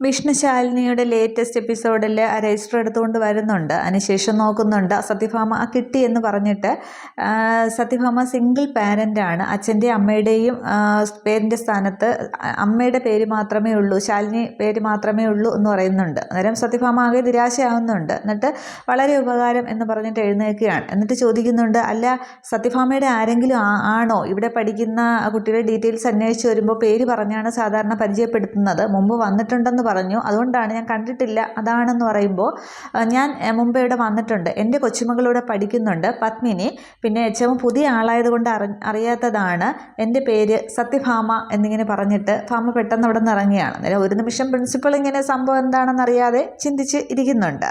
വിഷ്ണുശാലിനിയുടെ latest എപ്പിസോഡിൽ register എടുത്തുകൊണ്ട് വരുന്നുണ്ട്. അതിനുശേഷം നോക്കുന്നുണ്ട് സത്യഭാമ ആ കിട്ടി എന്ന് പറഞ്ഞിട്ട്. സത്യഭാമ സിംഗിൾ പാരന്റാണ് അച്ഛന്റെ അമ്മയുടെയും പേരിന്റെ സ്ഥാനത്ത് അമ്മയുടെ പേര് മാത്രമേ ഉള്ളൂ ശാലിനി പേര് മാത്രമേ ഉള്ളൂ എന്ന് പറയുന്നുണ്ട്. അന്നേരം സത്യഭാമ ആകെ നിരാശയാവുന്നുണ്ട്. എന്നിട്ട് വളരെ ഉപകാരം എന്ന് പറഞ്ഞിട്ട് എഴുന്നേൽക്കുകയാണ്. എന്നിട്ട് ചോദിക്കുന്നുണ്ട് അല്ല സത്യഭാമയുടെ ആരെങ്കിലും ആണോ? ഇവിടെ പഠിക്കുന്ന കുട്ടിയുടെ ഡീറ്റെയിൽസ് അന്വേഷിച്ച് വരുമ്പോൾ പേര് പറഞ്ഞാണ് സാധാരണ പരിചയപ്പെടുത്തുന്നത്. മുമ്പ് വന്നിട്ടുണ്ടെന്ന് പറഞ്ഞു. അതുകൊണ്ടാണ് ഞാൻ കണ്ടിട്ടില്ല. അതാണെന്ന് പറയുമ്പോൾ ഞാൻ മുമ്പ് ഇവിടെ വന്നിട്ടുണ്ട്. എന്റെ കൊച്ചുമകളിവിടെ പഠിക്കുന്നുണ്ട് പത്മിനി. പിന്നെ ഏറ്റവും പുതിയ ആളായതുകൊണ്ട് അറി അറിയാത്തതാണ് എന്റെ പേര് സത്യഭാമ എന്നിങ്ങനെ പറഞ്ഞിട്ട് ഭാമ പെട്ടെന്ന് അവിടെ നിന്ന് ഇറങ്ങിയാണ്. ഒരു നിമിഷം പ്രിൻസിപ്പൾ ഇങ്ങനെ സംഭവം എന്താണെന്ന് അറിയാതെ ചിന്തിച്ച് ഇരിക്കുന്നുണ്ട്.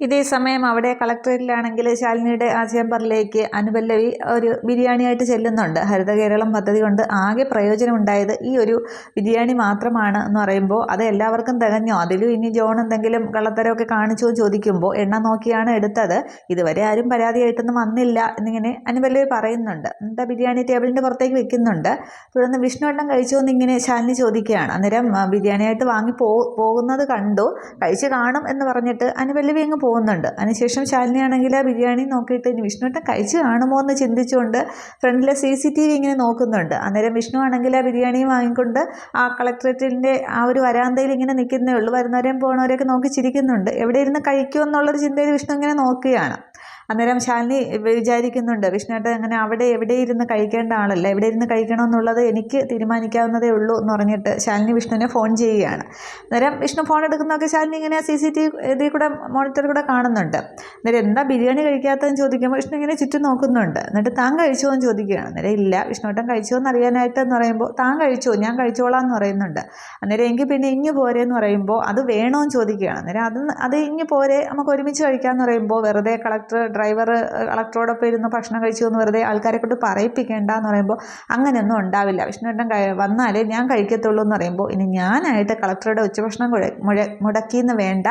ഇതേ സമയം അവിടെ കളക്ടറേറ്റിലാണെങ്കിൽ ശാലിനിയുടെ ആ ചേംബറിലേക്ക് അനുപല്ലവി ഒരു ബിരിയാണിയായിട്ട് ചെല്ലുന്നുണ്ട്. ഹരിത കേരളം പദ്ധതി കൊണ്ട് ആകെ പ്രയോജനമുണ്ടായത് ഈ ഒരു ബിരിയാണി മാത്രമാണ് എന്ന് പറയുമ്പോൾ അത് എല്ലാവർക്കും തികഞ്ഞോ? അതിലും ഇനി ജോൺ എന്തെങ്കിലും കള്ളത്തരമൊക്കെ കാണിച്ചോ ചോദിക്കുമ്പോൾ എണ്ണ നോക്കിയാണ് എടുത്തത്. ഇതുവരെ ആരും പരാതിയായിട്ടൊന്നും വന്നില്ല എന്നിങ്ങനെ അനുപല്ലവി പറയുന്നുണ്ട്. എന്താ ബിരിയാണി ടേബിളിന്റെ പുറത്തേക്ക് വെക്കുന്നുണ്ട്? തുടർന്ന് വിഷ്ണു എണ്ണം കഴിച്ചോ എന്നിങ്ങനെ ശാലിനി ചോദിക്കുകയാണ്. അന്നേരം ബിരിയാണിയായിട്ട് വാങ്ങി പോകുന്നത് കണ്ടു. കഴിച്ച് കാണും എന്ന് പറഞ്ഞിട്ട് അനുപല്ലവി അങ്ങ് പോകുന്നുണ്ട്. അതിനുശേഷം ശാലിനി ആണെങ്കിൽ ആ ബിരിയാണി നോക്കിയിട്ട് ഇനി വിഷ്ണുവട്ടം കഴിച്ച് കാണുമോ എന്ന് ചിന്തിച്ചുകൊണ്ട് ഫ്രണ്ടിലെ സി സി ടി വി ഇങ്ങനെ നോക്കുന്നുണ്ട്. അന്നേരം വിഷ്ണു ആണെങ്കിൽ ആ ബിരിയാണി വാങ്ങിക്കൊണ്ട് ആ കളക്ട്രേറ്റിന്റെ ആ ഒരു വരാന്തയിൽ ഇങ്ങനെ നിൽക്കുന്നേ ഉള്ളൂ. വരുന്നവരെയും പോകുന്നവരെയൊക്കെ നോക്കി ചിരിക്കുന്നുണ്ട്. എവിടെ ഇരുന്ന് കഴിക്കുമെന്നുള്ളൊരു ചിന്തയിൽ വിഷ്ണു ഇങ്ങനെ നോക്കുകയാണ്. അന്നേരം ശാലിനി വിചാരിക്കുന്നുണ്ട് വിഷ്ണുവേട്ടൻ അങ്ങനെ അവിടെ എവിടെ ഇരുന്ന് കഴിക്കേണ്ട ആളല്ല? എവിടെ ഇരുന്ന് കഴിക്കണമെന്നുള്ളത് എനിക്ക് തീരുമാനിക്കാവുന്നതേ ഉള്ളൂ എന്ന് പറഞ്ഞിട്ട് ശാലിനി വിഷ്ണുവിനെ ഫോൺ ചെയ്യുകയാണ്. അന്നേരം വിഷ്ണു ഫോൺ എടുക്കുന്നതൊക്കെ ശാലിനി ഇങ്ങനെ സി സി ടി ഇതിൽ കൂടെ മോണിറ്ററിൽ കൂടെ കാണുന്നുണ്ട്. അന്നേരം എന്താ ബിരിയാണി കഴിക്കാത്തതെന്ന് ചോദിക്കുമ്പോൾ വിഷ്ണു ഇങ്ങനെ ചുറ്റും നോക്കുന്നുണ്ട്. എന്നിട്ട് താൻ കഴിച്ചോ എന്ന് ചോദിക്കുകയാണ്. അന്നേരം ഇല്ല വിഷ്ണുവേട്ടൻ കഴിച്ചോ എന്ന് അറിയാനായിട്ട് എന്ന് പറയുമ്പോൾ താൻ കഴിച്ചോ ഞാൻ കഴിച്ചോളാം എന്ന് പറയുന്നുണ്ട്. അന്നേരം എങ്കിൽ പിന്നെ ഇങ്ങ് പോരെ എന്ന് പറയുമ്പോൾ അത് വേണോ എന്ന് ചോദിക്കുകയാണ്. അന്നേരം അത് അത് ഇങ്ങ് പോരെ നമുക്ക് ഒരുമിച്ച് കഴിക്കാമെന്ന് പറയുമ്പോൾ വെറുതെ കളക്ടർ ഡ്രൈവർ കളക്ടറോടൊപ്പം ഇരുന്ന് ഭക്ഷണം കഴിച്ചു എന്ന് വെറുതെ ആൾക്കാരെ കൊണ്ട് പറയിപ്പിക്കേണ്ട എന്ന് പറയുമ്പോൾ അങ്ങനെയൊന്നും ഉണ്ടാവില്ല. വിഷ്ണുവേട്ടൻ വന്നാലേ ഞാൻ കഴിക്കത്തുള്ളൂ എന്ന് പറയുമ്പോൾ ഇനി ഞാനായിട്ട് കളക്ടറുടെ ഉച്ചഭക്ഷണം മുഴ മുടക്കിയെന്ന് വേണ്ട.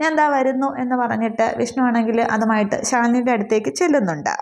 ഞാൻ എന്താ വരുന്നു എന്ന് പറഞ്ഞിട്ട് വിഷ്ണു ആണെങ്കിൽ അതുമായിട്ട് ശാലിനിയുടെ അടുത്തേക്ക് ചെല്ലുന്നുണ്ട്.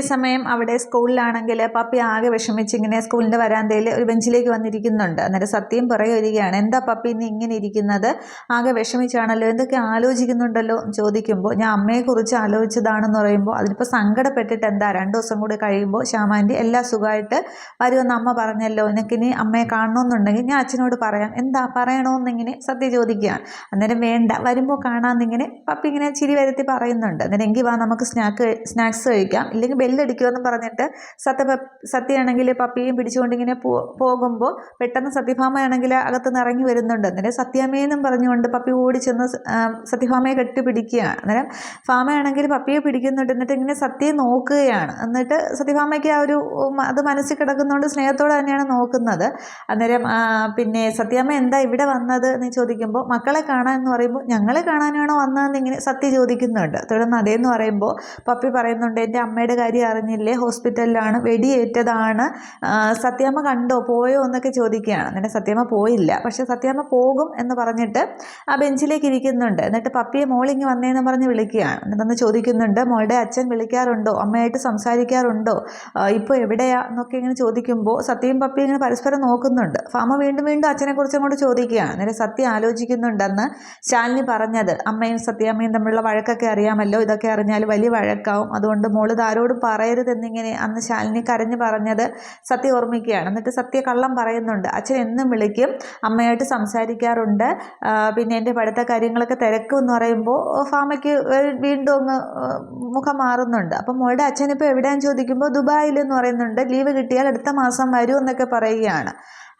സമയം അവിടെ സ്കൂളിലാണെങ്കിൽ പപ്പി ആകെ വിഷമിച്ച് ഇങ്ങനെ സ്കൂളിന്റെ വരാന്തയിൽ ഒരു ബെഞ്ചിലേക്ക് വന്നിരിക്കുന്നുണ്ട്. അന്നേരം സത്യം പുറകെ വരികയാണ് എന്താ പപ്പി ഇന്ന് ഇങ്ങനെ ഇരിക്കുന്നത്? ആകെ വിഷമിച്ചാണല്ലോ? എന്തൊക്കെ ആലോചിക്കുന്നുണ്ടല്ലോ? ചോദിക്കുമ്പോൾ ഞാൻ അമ്മയെക്കുറിച്ച് ആലോചിച്ചതാണെന്ന് പറയുമ്പോൾ അതിനിപ്പോൾ സങ്കടപ്പെട്ടിട്ട് എന്താ രണ്ട് ദിവസം കൂടി കഴിയുമ്പോൾ ശ്യാമാന്റെ എല്ലാ സുഖമായിട്ട് വരുമെന്ന് അമ്മ പറഞ്ഞല്ലോ. എനിക്കിനി അമ്മയെ കാണണമെന്നുണ്ടെങ്കിൽ ഞാൻ അച്ഛനോട് പറയാം. എന്താ പറയണമെന്നിങ്ങനെ സത്യ ചോദിക്കുകയാണ്. അന്നേരം വേണ്ട വരുമ്പോൾ കാണാമെന്നിങ്ങനെ പപ്പി ഇങ്ങനെ ചിരി വരുത്തി പറയുന്നുണ്ട്. അന്നേരം എങ്കിൽ വാ നമുക്ക് സ്നാക്ക് സ്നാക്സ് കഴിക്കാം. ഇല്ലെങ്കിൽ ബെല്ലടിക്കുമെന്ന് പറഞ്ഞിട്ട് സത്യ സത്യയാണെങ്കിൽ പപ്പിയും പിടിച്ചുകൊണ്ട് ഇങ്ങനെ പോ പോകുമ്പോൾ പെട്ടെന്ന് സത്യഭാമയാണെങ്കിൽ അകത്തുനിന്ന് ഇറങ്ങി വരുന്നുണ്ട്. അന്നേരം സത്യാമയെന്നും പറഞ്ഞുകൊണ്ട് പപ്പി ഓടി ചെന്ന് സ- ആ, സത്യഭാമയെ കെട്ടിപ്പിടിക്കുകയാണ്. അന്നേരം ഭാമയാണെങ്കിൽ പപ്പിയെ പിടിക്കുന്നുണ്ട്. എന്നിട്ട് ഇങ്ങനെ സത്യയെ നോക്കുകയാണ്. എന്നിട്ട് സത്യഭാമയ്ക്ക് ആ ഒരു അത് മനസ്സിൽ കിടക്കുന്നതുകൊണ്ട് സ്നേഹത്തോടെ തന്നെയാണ് നോക്കുന്നത്. അന്നേരം പിന്നെ സത്യാമ്മ എന്താ ഇവിടെ വന്നത് എന്ന് ചോദിക്കുമ്പോൾ മക്കളെ കാണാൻ എന്ന് പറയുമ്പോൾ ഞങ്ങളെ കാണാനാണോ വന്നതെന്ന് ഇങ്ങനെ സത്യ ചോദിക്കുന്നുണ്ട്. തുടർന്ന് അതേന്ന് പറയുമ്പോൾ പപ്പി പറയുന്നുണ്ട് എന്റെ അമ്മയുടെ കാര്യം അറിഞ്ഞില്ലേ? ഹോസ്പിറ്റലിലാണ് വെടിയേറ്റതാണ്. സത്യാമ്മ കണ്ടോ? പോയോ എന്നൊക്കെ ചോദിക്കുകയാണ്. എന്നിട്ട് സത്യാമ്മ പോയില്ല. പക്ഷേ സത്യാമ്മ പോകും എന്ന് പറഞ്ഞിട്ട് ആ ബെഞ്ചിലേക്ക് ഇരിക്കുന്നുണ്ട്. എന്നിട്ട് പപ്പിയെ മോളിങ്ങ് വന്നേന്ന് പറഞ്ഞ് വിളിക്കുകയാണ്. എന്നിട്ട് എന്നിട്ടൊന്ന് ചോദിക്കുന്നുണ്ട് മോളുടെ അച്ഛൻ വിളിക്കാറുണ്ടോ? അമ്മയായിട്ട് സംസാരിക്കാറുണ്ടോ? ഇപ്പോൾ എവിടെയാ? എന്നൊക്കെ ഇങ്ങനെ ചോദിക്കുമ്പോൾ സത്യയും പപ്പിയും ഇങ്ങനെ പരസ്പരം നോക്കുന്നുണ്ട്. ഫാമ വീണ്ടും വീണ്ടും അച്ഛനെക്കുറിച്ച് അങ്ങോട്ട് ചോദിക്കുകയാണ്. എന്നിട്ട് സത്യം ആലോചിക്കുന്നുണ്ടെന്ന് ശാലിനി പറഞ്ഞത്. അമ്മയും സത്യാമ്മയും തമ്മിലുള്ള വഴക്കൊക്കെ അറിയാമല്ലോ? ഇതൊക്കെ അറിഞ്ഞാൽ വലിയ വഴക്കാവും. അതുകൊണ്ട് മോൾ ഇത് ആരോടും പറയരുതെന്നിങ്ങനെ അന്ന് ശാലിനി കരഞ്ഞു പറഞ്ഞത് സത്യ ഓർമ്മിക്കുകയാണ്. എന്നിട്ട് സത്യ കള്ളം പറയുന്നുണ്ട്. അച്ഛൻ എന്നും വിളിക്കും അമ്മയായിട്ട് സംസാരിക്കാറുണ്ട്. പിന്നെ എന്റെ പഠിത്ത കാര്യങ്ങളൊക്കെ തിരക്കും എന്ന് പറയുമ്പോൾ ഫാമയ്ക്ക് വീണ്ടും അങ്ങ് മുഖം മാറുന്നുണ്ട്. അപ്പം മോളുടെ അച്ഛനിപ്പോൾ എവിടെയാന്ന് ചോദിക്കുമ്പോൾ ദുബായിൽ എന്ന് പറയുന്നുണ്ട്. ലീവ് കിട്ടിയാൽ അടുത്ത മാസം വരൂ എന്നൊക്കെ പറയുകയാണ്.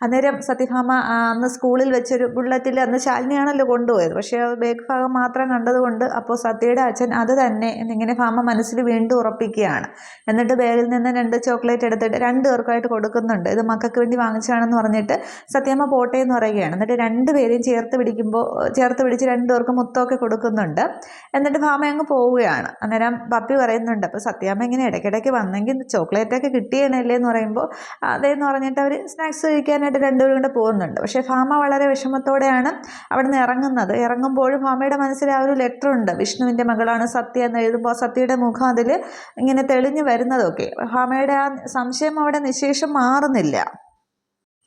അന്നേരം സത്യഭാമ അന്ന് സ്കൂളിൽ വെച്ചൊരു ബുള്ളറ്റിൽ അന്ന് ശാലിനിയാണല്ലോ കൊണ്ടുപോയത്. പക്ഷേ ബേക്ക് ഭാഗം മാത്രം കണ്ടതുകൊണ്ട് അപ്പോൾ സത്യയുടെ അച്ഛൻ അത് തന്നെ എന്നിങ്ങനെ ഭാമ മനസ്സിൽ വീണ്ടും ഉറപ്പിക്കുകയാണ്. എന്നിട്ട് ബാഗിൽ നിന്ന് രണ്ട് ചോക്ലേറ്റ് എടുത്തിട്ട് രണ്ട് പേർക്കായിട്ട് കൊടുക്കുന്നുണ്ട്. ഇത് മക്കൾക്ക് വേണ്ടി വാങ്ങിച്ചാണെന്ന് പറഞ്ഞിട്ട് സത്യമ്മ പോട്ടെ എന്ന് പറയുകയാണ്. എന്നിട്ട് രണ്ട് പേരെയും ചേർത്ത് പിടിക്കുമ്പോൾ ചേർത്ത് പിടിച്ച് രണ്ട് പേർക്ക് മുത്തമൊക്കെ കൊടുക്കുന്നുണ്ട്. എന്നിട്ട് ഭാമ അങ്ങ് പോവുകയാണ്. അന്നേരം പപ്പി പറയുന്നുണ്ട് അപ്പോൾ സത്യാമ്മ ഇങ്ങനെ ഇടയ്ക്കിടയ്ക്ക് വന്നെങ്കിൽ ചോക്ലേറ്റൊക്കെ കിട്ടിയണല്ലേ എന്ന് പറയുമ്പോൾ അതേന്ന് പറഞ്ഞിട്ട് അവർ സ്നാക്സ് കഴിക്കാനായിട്ട് രണ്ടുപേരും കൂടെ പോകുന്നുണ്ട്. പക്ഷേ ഭാമ വളരെ വിഷമത്തോടെയാണ് അവിടെ നിന്ന് ഇറങ്ങുന്നത്. ഇറങ്ങുമ്പോഴും ഭാമയുടെ മനസ്സിൽ ആ ഒരു ലെറ്റർ ഉണ്ട്. വിഷ്ണുവിന്റെ മകളാണ് സത്യ എന്ന് എഴുതുമ്പോൾ സത്യയുടെ മുഖം അതിൽ ഇങ്ങനെ തെളിഞ്ഞു വരുന്നതൊക്കെ. ഭാമയുടെ ആ സംശയം അവിടെ നിശേഷം മാറുന്നില്ല.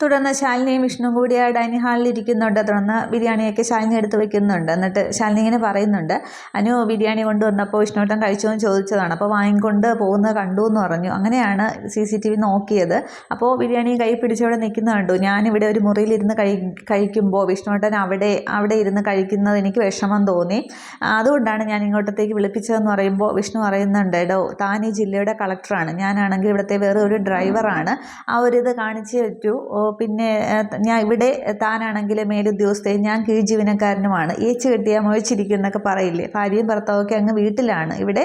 തുടർന്ന് ശാലിനിയും വിഷ്ണു കൂടി ഡൈനിങ് ഹാളിൽ ഇരിക്കുന്നുണ്ട്. തുടർന്ന് ബിരിയാണിയൊക്കെ ശാലിനി എടുത്ത് വെക്കുന്നുണ്ട്. എന്നിട്ട് ശാലിനി ഇങ്ങനെ പറയുന്നുണ്ട് അനു ബിരിയാണി കൊണ്ടുവന്നപ്പോൾ വിഷ്ണുട്ടൻ കഴിച്ചോ? എന്ന് ചോദിച്ചതാണ്. അപ്പോൾ വാങ്ങിക്കൊണ്ട് പോകുന്നത് കണ്ടു എന്ന് പറഞ്ഞു. അങ്ങനെയാണ് സി സി ടി വി നോക്കിയത്. അപ്പോൾ ബിരിയാണി കൈ പിടിച്ചവിടെ നിൽക്കുന്ന കണ്ടു. ഞാനിവിടെ ഒരു മുറിയിലിരുന്ന് കഴി കഴിക്കുമ്പോൾ വിഷ്ണുട്ടൻ അവിടെ അവിടെ ഇരുന്ന് കഴിക്കുന്നത് എനിക്ക് വിഷമം തോന്നി. അതുകൊണ്ടാണ് ഞാൻ ഇങ്ങോട്ടത്തേക്ക് വിളിപ്പിച്ചതെന്ന് പറയുമ്പോൾ വിഷ്ണു പറയുന്നുണ്ട് എടോ താൻ ഈ ജില്ലയുടെ കളക്ടറാണ്. ഞാനാണെങ്കിൽ ഇവിടുത്തെ വേറെ ഒരു ഡ്രൈവറാണ്. ആ ഒരു ഇത് കാണിച്ചേ പറ്റൂ. പിന്നെ ഞാൻ ഇവിടെ താനാണെങ്കിൽ മേലുദ്യോഗസ്ഥയും ഞാൻ കീഴ് ജീവനക്കാരനുമാണ് ഏച്ച് കെട്ടിയാൽ മുഴച്ചിരിക്കുന്നൊക്കെ പറയില്ലേ? ഭാര്യയും ഭർത്താവൊക്കെ അങ്ങ് വീട്ടിലാണ്. ഇവിടെ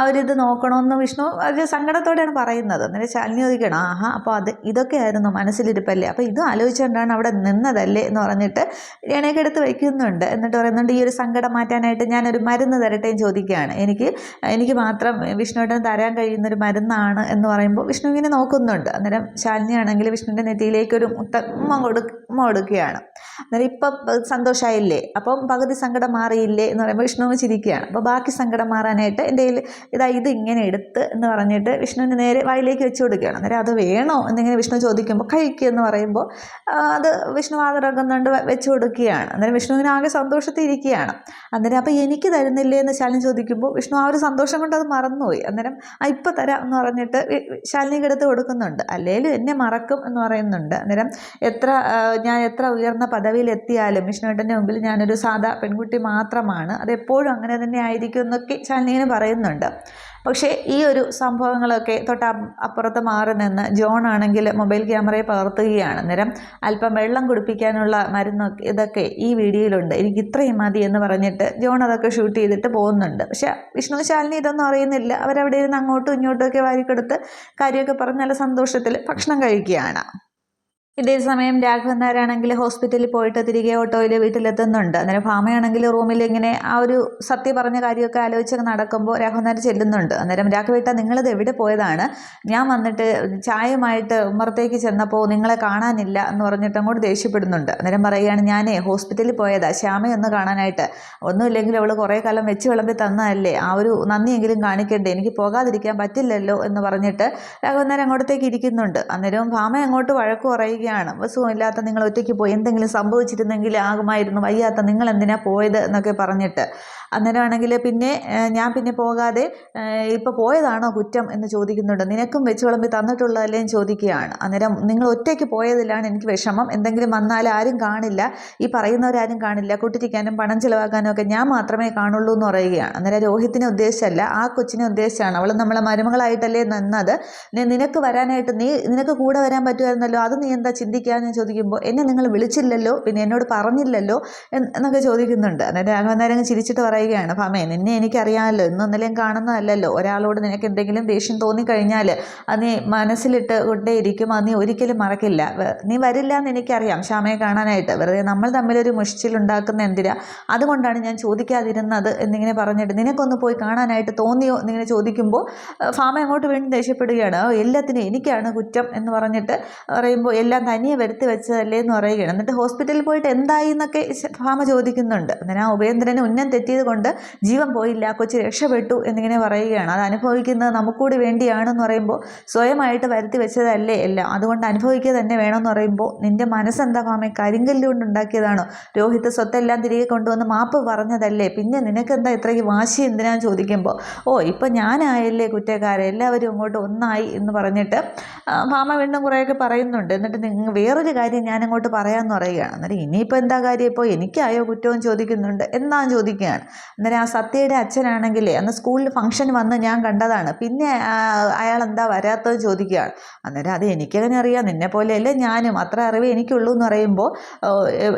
അവരിത് നോക്കണമെന്ന് വിഷ്ണു അവർ സങ്കടത്തോടെയാണ് പറയുന്നത്. അങ്ങനെ ശാലിനി ചോദിക്കണം ആഹാ അപ്പോൾ അത് ഇതൊക്കെയായിരുന്നു മനസ്സിലിരിപ്പല്ലേ? അപ്പോൾ ഇതും ആലോചിച്ചുകൊണ്ടാണ് അവിടെ നിന്നതല്ലേ? എന്ന് പറഞ്ഞിട്ട് ഇണയൊക്കെ എടുത്ത് വയ്ക്കുന്നുണ്ട്. എന്നിട്ട് പറയുന്നുണ്ട് ഈ ഒരു സങ്കടം മാറ്റാനായിട്ട് ഞാനൊരു മരുന്ന് തരട്ടെയും ചോദിക്കുകയാണ്. എനിക്ക് എനിക്ക് മാത്രം വിഷ്ണുവിന് തരാൻ കഴിയുന്നൊരു മരുന്നാണ് എന്ന് പറയുമ്പോൾ വിഷ്ണു ഇങ്ങനെ നോക്കുന്നുണ്ട്. അന്നേരം ശാലിനിയാണെങ്കിൽ വിഷ്ണുവിന്റെ നെറ്റിയിലേക്ക് ഒരു മുത്ത ഉമ്മ കൊടു ഉമ്മ കൊടുക്കുകയാണ് അന്നേരം ഇപ്പം സന്തോഷമായില്ലേ അപ്പം പകുതി സങ്കടം മാറിയില്ലേ എന്ന് പറയുമ്പോൾ വിഷ്ണു ചിരിക്കുകയാണ്. അപ്പോൾ ബാക്കി സങ്കടം മാറാനായിട്ട് എന്റെ കയ്യിൽ ഇതാ ഇത് ഇങ്ങനെ എടുത്ത് എന്ന് പറഞ്ഞിട്ട് വിഷ്ണുവിന് നേരെ വായിലേക്ക് വെച്ച് കൊടുക്കുകയാണ്. അന്നേരം അത് വേണോ? എന്നിങ്ങനെ വിഷ്ണു ചോദിക്കുമ്പോൾ കഴിക്കുക എന്ന് പറയുമ്പോൾ അത് വിഷ്ണു വാതിറങ്ങുന്നുണ്ട് വെച്ച് കൊടുക്കുകയാണ്. അന്നേരം വിഷ്ണുവിന് ആകെ സന്തോഷത്തിൽ ഇരിക്കുകയാണ്. അന്നേരം അപ്പോൾ എനിക്ക് തരുന്നില്ലേ എന്ന് ശാലിനി ചോദിക്കുമ്പോൾ വിഷ്ണു ആ ഒരു സന്തോഷം കൊണ്ട് അത് മറന്നുപോയി. അന്നേരം ആ ഇപ്പം തരാം എന്ന് പറഞ്ഞിട്ട് ശാലിനിക്ക് എടുത്ത് കൊടുക്കുന്നുണ്ട്. അല്ലേലും എന്നെ മറക്കും എന്ന് പറയുന്നുണ്ട്. അന്നേരം എത്ര ഞാൻ എത്ര ഉയർന്ന പദവിയിൽ എത്തിയാലും വിഷ്ണുവേട്ടന്റെ മുമ്പിൽ ഞാനൊരു സാധാ പെൺകുട്ടി മാത്രമാണ്. അതെപ്പോഴും അങ്ങനെ തന്നെ ആയിരിക്കും എന്നൊക്കെ ശാലിനി പറയുന്നുണ്ട്. പക്ഷേ ഈ ഒരു സംഭവങ്ങളൊക്കെ തൊട്ട് അപ്പുറത്ത് മാറി നിന്ന് ജോൺ ആണെങ്കിൽ മൊബൈൽ ക്യാമറയെ പകർത്തുകയാണ്. അന്നേരം അല്പം വെള്ളം കുടിപ്പിക്കാനുള്ള മരുന്നൊക്കെ ഇതൊക്കെ ഈ വീഡിയോയിലുണ്ട്. എനിക്ക് ഇത്രയും മതി എന്ന് പറഞ്ഞിട്ട് ജോൺ അതൊക്കെ ഷൂട്ട് ചെയ്തിട്ട് പോകുന്നുണ്ട്. പക്ഷെ വിഷ്ണു ശാലിനി ഇതൊന്നും അറിയുന്നില്ല. അവരവിടെ ഇരുന്ന് അങ്ങോട്ടും ഇങ്ങോട്ടും ഒക്കെ വാരിക്കെടുത്ത് കാര്യമൊക്കെ പറഞ്ഞ് നല്ല സന്തോഷത്തിൽ ഭക്ഷണം കഴിക്കുകയാണ്. ഇതേ സമയം രാഘവൻ നായരാണെങ്കിൽ ഹോസ്പിറ്റലിൽ പോയിട്ട് തിരികെ ഓട്ടോയിൽ വീട്ടിലെത്തുന്നുണ്ട്. അന്നേരം ഭാമയാണെങ്കിൽ റൂമിൽ ഇങ്ങനെ ആ ഒരു സത്യം പറഞ്ഞ കാര്യമൊക്കെ ആലോചിച്ച് നടക്കുമ്പോൾ രാഘവൻ നായർ ചെല്ലുന്നുണ്ട്. അന്നേരം രാഘവേട്ട നിങ്ങളിത് എവിടെ പോയതാണ്? ഞാൻ വന്നിട്ട് ചായയുമായിട്ട് ഉമ്മറത്തേക്ക് ചെന്നപ്പോൾ നിങ്ങളെ കാണാനില്ല എന്ന് പറഞ്ഞിട്ട് അങ്ങോട്ട് ദേഷ്യപ്പെടുന്നുണ്ട്. അന്നേരം പറയുകയാണ് ഞാനേ ഹോസ്പിറ്റലിൽ പോയതാ. ശ്യാമയൊന്ന് കാണാനായിട്ട്. ഒന്നുമില്ലെങ്കിൽ അവൾ കുറേ കാലം വെച്ച് വിളമ്പി തന്നതല്ലേ. ആ ഒരു നന്ദിയെങ്കിലും കാണിക്കണ്ടേ. എനിക്ക് പോകാതിരിക്കാൻ പറ്റില്ലല്ലോ എന്ന് പറഞ്ഞിട്ട് രാഘവൻ നായർ ഇരിക്കുന്നുണ്ട്. അന്നേരം ഭാമ അങ്ങോട്ട് വഴക്ക് പറയും പറയുകയാണ് സുഖമില്ലാത്ത നിങ്ങൾ ഒറ്റയ്ക്ക് പോയി എന്തെങ്കിലും സംഭവിച്ചിരുന്നെങ്കിൽ ആകുമായിരുന്നു വയ്യാത്ത നിങ്ങൾ എന്തിനാ പോയത് എന്നൊക്കെ പറഞ്ഞിട്ട്. അന്നേരമാണെങ്കിൽ പിന്നെ ഞാൻ പിന്നെ പോകാതെ ഇപ്പോൾ പോയതാണോ കുറ്റം എന്ന് ചോദിക്കുന്നുണ്ട്. നിനക്കും വെച്ച് വിളമ്പി തന്നിട്ടുള്ളതല്ലേ ചോദിക്കുകയാണ്. അന്നേരം നിങ്ങൾ ഒറ്റയ്ക്ക് പോയതിലാണ് എനിക്ക് വിഷമം. എന്തെങ്കിലും വന്നാൽ ആരും കാണില്ല. ഈ പറയുന്നവരാരും കാണില്ല. കുട്ടിരിക്കാനും പണം ചിലവാക്കാനും ഒക്കെ ഞാൻ മാത്രമേ കാണുള്ളൂ എന്ന് പറയുകയാണ്. അന്നേരം രോഹിത്തിനെ ഉദ്ദേശിച്ചല്ല ആ കൊച്ചിനെ ഉദ്ദേശിച്ചാണ്. അവൾ നമ്മളെ മരുമകളായിട്ടല്ലേ നിന്നത്. നിനക്ക് വരാനായിട്ട് നീ നിനക്ക് കൂടെ വരാൻ പറ്റുമായിരുന്നല്ലോ. അത് നീ എന്താ ചിന്തിക്കാമെന്ന് ചോദിക്കുമ്പോൾ എന്നെ നിങ്ങൾ വിളിച്ചില്ലല്ലോ? പിന്നെ എന്നോട് പറഞ്ഞില്ലല്ലോ? എന്നൊക്കെ ചോദിക്കുന്നുണ്ട്. അന്നേരം അന്നേരം ചിരിച്ചിട്ട് പറയുകയാണ് ഭാമേ നിന്നെ എനിക്കറിയാമല്ലോ ഇന്ന് ഒന്നിലേയും കാണുന്നതല്ലല്ലോ. ഒരാളോട് നിനക്ക് എന്തെങ്കിലും ദേഷ്യം തോന്നിക്കഴിഞ്ഞാൽ അത് നീ മനസ്സിലിട്ട് കൊണ്ടേയിരിക്കും അത് നീ ഒരിക്കലും മറക്കില്ല. നീ വരില്ല എന്ന് എനിക്കറിയാം ശ്യാമയെ കാണാനായിട്ട്. വെറുതെ നമ്മൾ തമ്മിലൊരു മുഷിച്ചിലുണ്ടാക്കുന്ന എന്തിനാ? അതുകൊണ്ടാണ് ഞാൻ ചോദിക്കാതിരുന്നത് എന്നിങ്ങനെ പറഞ്ഞിട്ട് നിനക്കൊന്ന് പോയി കാണാനായിട്ട് തോന്നിയോ എന്നിങ്ങനെ ചോദിക്കുമ്പോൾ ഫാമ അങ്ങോട്ട് വീണ്ടും ദേഷ്യപ്പെടുകയാണ്. എല്ലാത്തിനും എനിക്കാണ് കുറ്റം എന്ന് പറഞ്ഞിട്ട് പറയുമ്പോൾ എല്ലാം തനിയെ വരുത്തി വെച്ചതല്ലേ എന്ന് പറയുകയാണ്. എന്നിട്ട് ഹോസ്പിറ്റലിൽ പോയിട്ട് എന്തായി എന്നൊക്കെ ഭാമ ചോദിക്കുന്നുണ്ട്. അന്നേരം ആ ഉപേന്ദ്രന് ഉന്നം തെറ്റിയത് കൊണ്ട് ജീവൻ പോയില്ല കൊച്ചു രക്ഷപ്പെട്ടു എന്നിങ്ങനെ പറയുകയാണ്. അത് അനുഭവിക്കുന്നത് നമുക്കൂടി വേണ്ടിയാണെന്ന് പറയുമ്പോൾ സ്വയമായിട്ട് വരുത്തി വെച്ചതല്ലേ അല്ല അതുകൊണ്ട് അനുഭവിക്കുക തന്നെ വേണമെന്ന് പറയുമ്പോൾ നിന്റെ മനസ്സെന്താ ഭാമ കരിങ്കല്ല് കൊണ്ട് ഉണ്ടാക്കിയതാണോ? രോഹിത് സ്വത്തെല്ലാം തിരികെ കൊണ്ടുവന്ന് മാപ്പ് പറഞ്ഞതല്ലേ? പിന്നെ നിനക്കെന്താ ഇത്രയ്ക്ക് വാശി എന്തിനാന്ന് ചോദിക്കുമ്പോൾ? ഓ ഇപ്പം ഞാനായല്ലേ കുറ്റക്കാരെ. എല്ലാവരും അങ്ങോട്ട് ഒന്നായി എന്ന് പറഞ്ഞിട്ട് ഭാമ വീണ്ടും കുറേയൊക്കെ പറയുന്നുണ്ട്. എന്നിട്ട് നിങ്ങൾ വേറൊരു കാര്യം ഞാൻ അങ്ങോട്ട് പറയാമെന്ന് പറയുകയാണ്. എന്നിട്ട് ഇനിയിപ്പോൾ എന്താ കാര്യം? ഇപ്പോൾ എനിക്കായോ കുറ്റവും ചോദിക്കുന്നുണ്ട് എന്നാ ചോദിക്കുകയാണ്. അന്നേരം ആ സത്യയുടെ അച്ഛനാണെങ്കിലേ അന്ന് സ്കൂളിൽ ഫംഗ്ഷൻ വന്ന് ഞാൻ കണ്ടതാണ്. പിന്നെ അയാൾ എന്താ വരാത്തത് ചോദിക്കുകയാണ്. അന്നേരം അത് എനിക്കങ്ങനെ അറിയാം? നിന്നെ പോലെയല്ലേ ഞാനും? അത്ര അറിവ് എനിക്കുള്ളൂ എന്ന് പറയുമ്പോൾ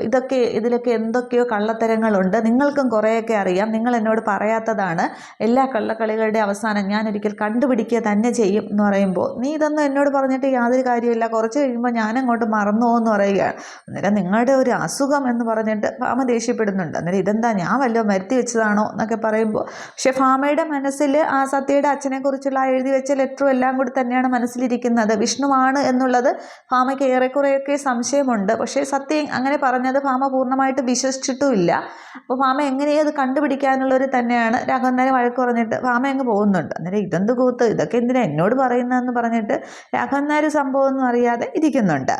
ഇതൊക്കെ ഇതിലൊക്കെ എന്തൊക്കെയോ കള്ളത്തരങ്ങളുണ്ട്. നിങ്ങൾക്കും കുറേയൊക്കെ അറിയാം. നിങ്ങൾ എന്നോട് പറയാത്തതാണ്. എല്ലാ കള്ളക്കളികളുടെ അവസാനം ഞാൻ ഒരിക്കൽ കണ്ടുപിടിക്കുക തന്നെ ചെയ്യും എന്ന് പറയുമ്പോൾ നീ ഇതൊന്നും എന്നോട് പറഞ്ഞിട്ട് യാതൊരു കാര്യമില്ല കുറച്ച് കഴിയുമ്പോൾ ഞാൻ അങ്ങോട്ട് മറന്നു എന്ന് പറയുകയാണ്. അന്നേരം നിങ്ങളുടെ ഒരു അസുഖം എന്ന് പറഞ്ഞിട്ട് അമ്മ ദേഷ്യപ്പെടുന്നുണ്ട്. അന്നേരം ഇതെന്താ? ഞാൻ വല്ലതും വരുത്തി വെച്ചതാണോ എന്നൊക്കെ പറയുമ്പോൾ പക്ഷെ ഫാമയുടെ മനസ്സിൽ ആ സത്യയുടെ അച്ഛനെക്കുറിച്ചുള്ള എഴുതി വെച്ച ലെറ്ററും എല്ലാം കൂടി തന്നെയാണ് മനസ്സിലിരിക്കുന്നത്. വിഷ്ണുവാണ് എന്നുള്ളത് ഫാമയ്ക്ക് ഏറെക്കുറെയൊക്കെ സംശയമുണ്ട്. പക്ഷേ സത്യം അങ്ങനെ പറഞ്ഞത് ഫാമ പൂർണമായിട്ട് വിശ്വസിച്ചിട്ടുമില്ല. അപ്പോൾ ഫാമ എങ്ങനെയും അത് കണ്ടുപിടിക്കാനുള്ളവർ തന്നെയാണ്. രാഘവൻ വഴക്ക് പറഞ്ഞിട്ട് ഫാമ അങ്ങ് പോകുന്നുണ്ട്. അന്നേരം ഇതെന്ത് കൂത്ത്? ഇതൊക്കെ എന്തിനാ എന്നോട് പറയുന്നതെന്ന് പറഞ്ഞിട്ട് രാഘവൻ സംഭവം ഒന്നും അറിയാതെ ഇരിക്കുന്നുണ്ട്.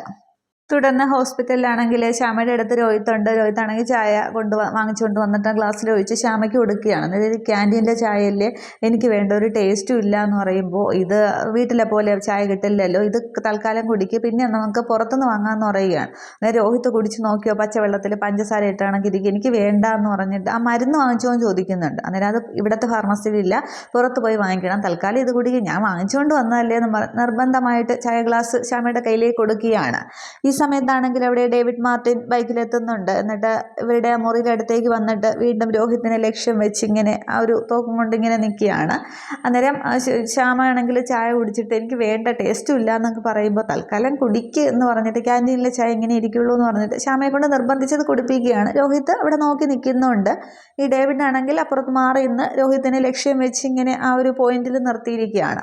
തുടർന്ന് ഹോസ്പിറ്റലിലാണെങ്കിൽ ശ്യാമയുടെ അടുത്ത് രോഹിത്തുണ്ട് രോഹിത്താണെങ്കിൽ ചായ കൊണ്ട് വാങ്ങിച്ചുകൊണ്ട് വന്നിട്ട് ഗ്ലാസ്സിൽ ഒഴിച്ച് ശ്യാമയ്ക്ക് കൊടുക്കുകയാണ്. അതായത് ക്യാന്റീന്റെ ചായയല്ലേ? എനിക്ക് വേണ്ട ഒരു ടേസ്റ്റും ഇല്ല എന്ന് പറയുമ്പോൾ ഇത് വീട്ടിലെ പോലെ ചായ കിട്ടില്ലല്ലോ ഇത് തൽക്കാലം കുടിക്കുക പിന്നെ നമുക്ക് പുറത്തുനിന്ന് വാങ്ങാമെന്ന് പറയുകയാണ്. അന്നേരം രോഹിത്ത് കുടിച്ച് നോക്കിയോ പച്ചവെള്ളത്തിൽ പഞ്ചസാര ഇട്ടാണെങ്കിൽ ഇരിക്കും എനിക്ക് വേണ്ട എന്ന് പറഞ്ഞിട്ട് ആ മരുന്ന് വാങ്ങിച്ചോ എന്ന് ചോദിക്കുന്നുണ്ട്. അന്നേരം അത് ഇവിടുത്തെ ഫാർമസിയിലില്ല പുറത്ത് പോയി വാങ്ങിക്കണം. തൽക്കാലം ഇത് കുടിക്കുക ഞാൻ വാങ്ങിച്ചുകൊണ്ട് വന്നതല്ലേ എന്ന് നിർബന്ധമായിട്ട് ചായ ഗ്ലാസ് ശ്യാമയുടെ കയ്യിലേക്ക് കൊടുക്കുകയാണ്. ഈ സമയത്താണെങ്കിൽ അവിടെ ഡേവിഡ് മാർട്ടിൻ ബൈക്കിലെത്തുന്നുണ്ട്. എന്നിട്ട് ഇവരുടെ മുറിയുടെ അടുത്തേക്ക് വന്നിട്ട് വീണ്ടും രോഹിത്തിനെ ലക്ഷ്യം വെച്ച് ഇങ്ങനെ ആ ഒരു തോക്കും കൊണ്ട് ഇങ്ങനെ നിൽക്കുകയാണ്. അന്നേരം ശ്യാമാണെങ്കിൽ ചായ കുടിച്ചിട്ട് എനിക്ക് വേണ്ട ടേസ്റ്റും ഇല്ല എന്നൊക്കെ പറയുമ്പോൾ തൽക്കാലം കുടിക്ക് എന്ന് പറഞ്ഞിട്ട് ക്യാന്റീനിലെ ചായ ഇങ്ങനെ ഇരിക്കുള്ളൂ എന്ന് പറഞ്ഞിട്ട് ശ്യാമയെ കൊണ്ട് നിർബന്ധിച്ചത് കുടിപ്പിക്കുകയാണ്. രോഹിത് അവിടെ നോക്കി നിൽക്കുന്നുണ്ട്. ഈ ഡേവിഡാണെങ്കിൽ അപ്പുറത്ത് മാറി ഇന്ന് രോഹിത്തിനെ ലക്ഷ്യം വെച്ച് ഇങ്ങനെ ആ ഒരു പോയിന്റിൽ നിർത്തിയിരിക്കുകയാണ്.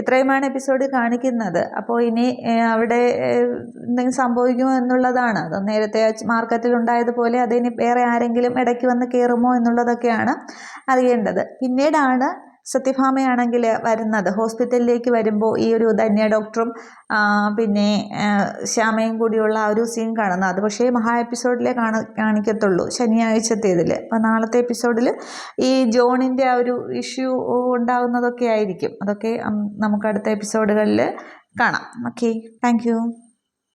ഇത്രയുമാണ് എപ്പിസോഡ് കാണിക്കുന്നത്. അപ്പോൾ ഇനി അവിടെ എന്തെങ്കിലും സംഭവിക്കുമോ എന്നുള്ളതാണ് അത് നേരത്തെ മാർക്കറ്റിൽ ഉണ്ടായതുപോലെ അതിന് വേറെ ആരെങ്കിലും ഇടയ്ക്ക് വന്ന് കയറുമോ എന്നുള്ളതൊക്കെയാണ് അറിയേണ്ടത്. പിന്നീടാണ് സത്യഭാമയാണെങ്കിൽ വരുന്നത്. ഹോസ്പിറ്റലിലേക്ക് വരുമ്പോൾ ഈ ഒരു ധന്യ ഡോക്ടറും പിന്നെ ശ്യാമയും കൂടിയുള്ള ആ ഒരു സീൻ കാണുന്നത്. അത് പക്ഷേ മഹാ എപ്പിസോഡിലേ കാണ കാണിക്കത്തുള്ളൂ. ശനിയാഴ്ചത്തേതിൽ അപ്പോൾ നാളത്തെ എപ്പിസോഡിൽ ഈ ജോണിന്റെ ആ ഒരു ഇഷ്യൂ ഉണ്ടാകുന്നതൊക്കെ ആയിരിക്കും. അതൊക്കെ നമുക്ക് അടുത്ത എപ്പിസോഡുകളിൽ കാണാം. ഓക്കെ. താങ്ക്